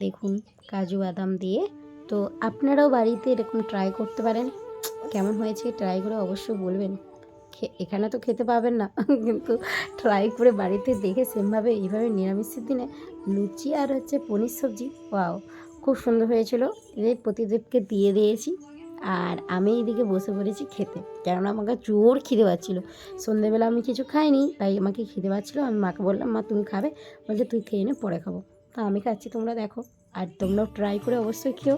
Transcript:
দেখুন, কাজু বাদাম দিয়ে। তো আপনারাও বাড়িতে এরকম ট্রাই করতে পারেন। কেমন হয়েছে ট্রাই করে অবশ্যই বলবেন। এখানে তো খেতে পাবেন না, কিন্তু ট্রাই করে বাড়িতে দেখে সেমভাবে এইভাবে নিরামিষের দিনে লুচি আর হচ্ছে পনির সবজি, ওয়াও, খুব সুন্দর হয়েছিল। এই প্রতিদেবকে দিয়ে দিয়েছি। আর আমি এইদিকে বসে পড়েছি খেতে, কেননা আমাকে জোর খিদে পাচ্ছিলো। সন্ধেবেলা আমি কিছু খাইনি, তাই আমাকে খিদে পাচ্ছিলো। আমি মাকে বললাম, মা, তুমি খাবে? বলছে, তুই খেয়ে নে, পরে খাব। তা আমি খাচ্ছি তোমরা দেখো। আর তোমরাও ট্রাই করে অবশ্যই খেও।